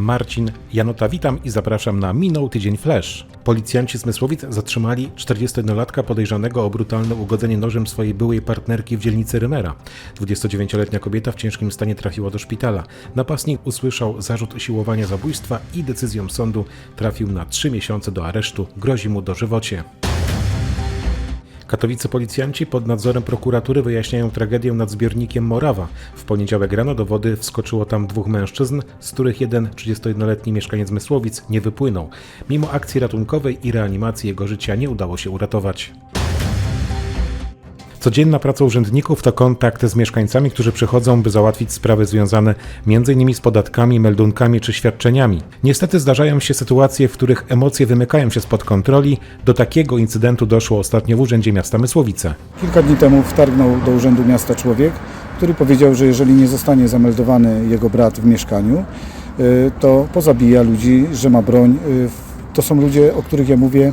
Marcin Janota. Witam i zapraszam na Minął Tydzień Flash. Policjanci z Mysłowic zatrzymali 41-latka podejrzanego o brutalne ugodzenie nożem swojej byłej partnerki w dzielnicy Rymera. 29-letnia kobieta w ciężkim stanie trafiła do szpitala. Napastnik usłyszał zarzut usiłowania zabójstwa i decyzją sądu trafił na 3 miesiące do aresztu. Grozi mu dożywocie. Katowice policjanci pod nadzorem prokuratury wyjaśniają tragedię nad zbiornikiem Morawa. W poniedziałek rano do wody wskoczyło tam dwóch mężczyzn, z których jeden 31-letni mieszkaniec Mysłowic nie wypłynął. Mimo akcji ratunkowej i reanimacji jego życia nie udało się uratować. Codzienna praca urzędników to kontakt z mieszkańcami, którzy przychodzą, by załatwić sprawy związane m.in. z podatkami, meldunkami czy świadczeniami. Niestety zdarzają się sytuacje, w których emocje wymykają się spod kontroli. Do takiego incydentu doszło ostatnio w Urzędzie Miasta Mysłowice. Kilka dni temu wtargnął do Urzędu Miasta człowiek, który powiedział, że jeżeli nie zostanie zameldowany jego brat w mieszkaniu, y, to pozabija ludzi, że ma broń. Y, To są ludzie, o których ja mówię,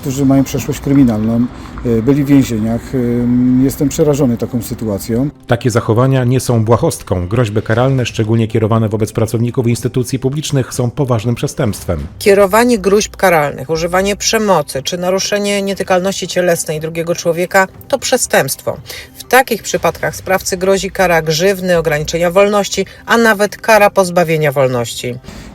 którzy mają przeszłość kryminalną, y, byli w więzieniach. Y, Jestem przerażony taką sytuacją. Takie zachowania nie są błahostką. Groźby karalne, szczególnie kierowane wobec pracowników instytucji publicznych, są poważnym przestępstwem. Kierowanie gruźb karalnych, używanie przemocy czy naruszenie nietykalności cielesnej drugiego człowieka to przestępstwo. W takich przypadkach sprawcy grozi kara grzywny, ograniczenia wolności, a nawet kara pozbawienia wolności.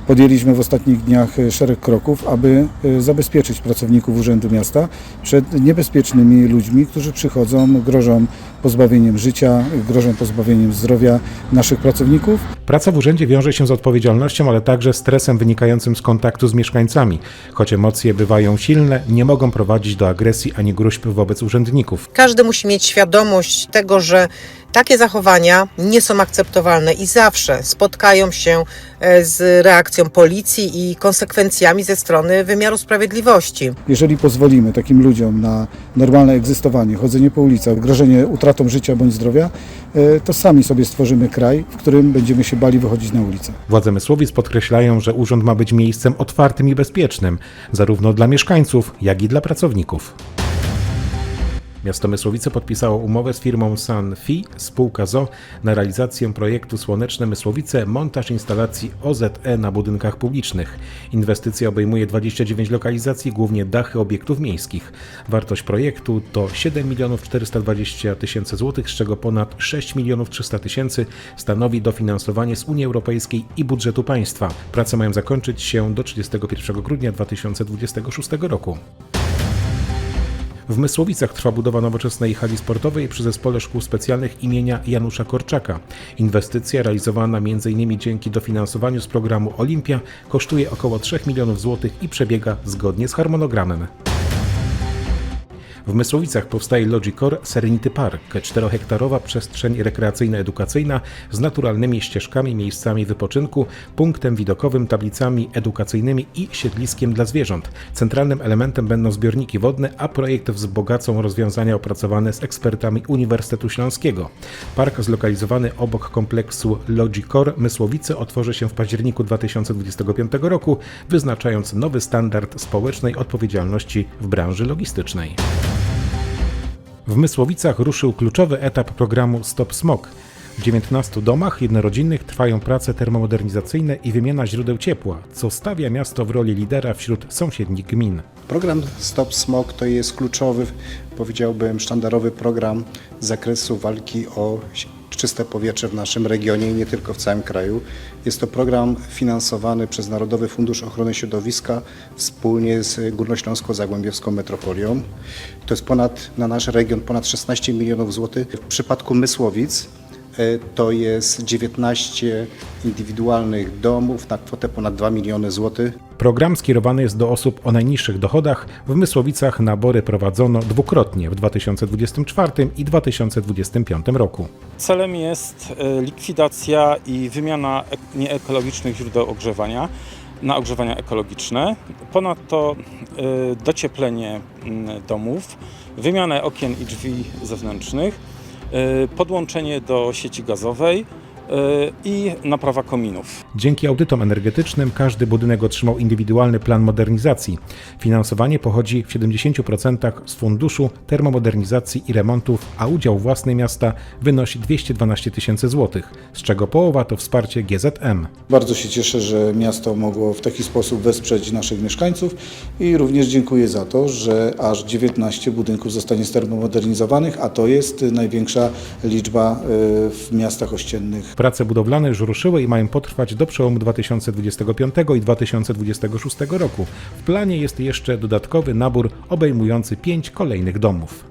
Podjęliśmy w ostatnich dniach y, szereg kroków, aby y, zabezpieczyć pracowników Urzędu Miasta przed niebezpiecznymi ludźmi, którzy przychodzą, grożą pozbawieniem życia, grożą pozbawieniem zdrowia naszych pracowników. Praca w urzędzie wiąże się z odpowiedzialnością, ale także stresem wynikającym z kontaktu z mieszkańcami. Choć emocje bywają silne, nie mogą prowadzić do agresji ani gruźb wobec urzędników. Każdy musi mieć świadomość tego, że takie zachowania nie są akceptowalne i zawsze spotkają się e, z reakcją policji i konsekwencjami ze strony wymiaru sprawiedliwości. Jeżeli pozwolimy takim ludziom na normalne egzystowanie, chodzenie po ulicach, grożenie utratą życia bądź zdrowia, e, to sami sobie stworzymy kraj, w którym będziemy się bali wychodzić na ulicę. Władze Mysłowic podkreślają, że urząd ma być miejscem otwartym i bezpiecznym, zarówno dla mieszkańców, jak i dla pracowników. Miasto Mysłowice podpisało umowę z firmą Sanfi, spółka ZO, na realizację projektu Słoneczne Mysłowice, montaż instalacji OZE na budynkach publicznych. Inwestycja obejmuje 29 lokalizacji, głównie dachy obiektów miejskich. Wartość projektu to 7 milionów 420 tysięcy złotych, z czego ponad 6 milionów 300 tysięcy stanowi dofinansowanie z Unii Europejskiej i budżetu państwa. Prace mają zakończyć się do 31 grudnia 2026 roku. W Mysłowicach trwa budowa nowoczesnej hali sportowej przy Zespole Szkół Specjalnych imienia Janusza Korczaka. Inwestycja realizowana m.in. dzięki dofinansowaniu z programu Olimpia kosztuje około 3 milionów złotych i przebiega zgodnie z harmonogramem. W Mysłowicach powstaje Logicor Serenity Park, 4-hektarowa przestrzeń rekreacyjno-edukacyjna z naturalnymi ścieżkami, miejscami wypoczynku, punktem widokowym, tablicami edukacyjnymi i siedliskiem dla zwierząt. Centralnym elementem będą zbiorniki wodne, a projekt wzbogacą rozwiązania opracowane z ekspertami Uniwersytetu Śląskiego. Park zlokalizowany obok kompleksu Logicor Mysłowice otworzy się w październiku 2025 roku, wyznaczając nowy standard społecznej odpowiedzialności w branży logistycznej. W Mysłowicach ruszył kluczowy etap programu Stop Smog. W 19 domach jednorodzinnych trwają prace termomodernizacyjne i wymiana źródeł ciepła, co stawia miasto w roli lidera wśród sąsiednich gmin. Program Stop Smog to jest kluczowy, powiedziałbym, sztandarowy program z zakresu walki o czyste powietrze w naszym regionie i nie tylko w całym kraju. Jest to program finansowany przez Narodowy Fundusz Ochrony Środowiska wspólnie z Górnośląsko-Zagłębiowską Metropolią. To jest ponad, na nasz region ponad 16 milionów złotych. W przypadku Mysłowic to jest 19 indywidualnych domów na kwotę ponad 2 miliony złotych. Program skierowany jest do osób o najniższych dochodach. W Mysłowicach nabory prowadzono dwukrotnie w 2024 i 2025 roku. Celem jest e, likwidacja i wymiana ek- nieekologicznych źródeł ogrzewania na ogrzewania ekologiczne. Ponadto e, docieplenie domów, wymianę okien i drzwi zewnętrznych, e, podłączenie do sieci gazowej i naprawa kominów. Dzięki audytom energetycznym każdy budynek otrzymał indywidualny plan modernizacji. Finansowanie pochodzi w 70% z Funduszu Termomodernizacji i Remontów, a udział własny miasta wynosi 212 tysięcy złotych, z czego połowa to wsparcie GZM. Bardzo się cieszę, że miasto mogło w taki sposób wesprzeć naszych mieszkańców i również dziękuję za to, że aż 19 budynków zostanie stermomodernizowanych, a to jest największa liczba y, w miastach ościennych Prace budowlane już ruszyły i mają potrwać do przełomu 2025 i 2026 roku. W planie jest jeszcze dodatkowy nabór obejmujący pięć kolejnych domów.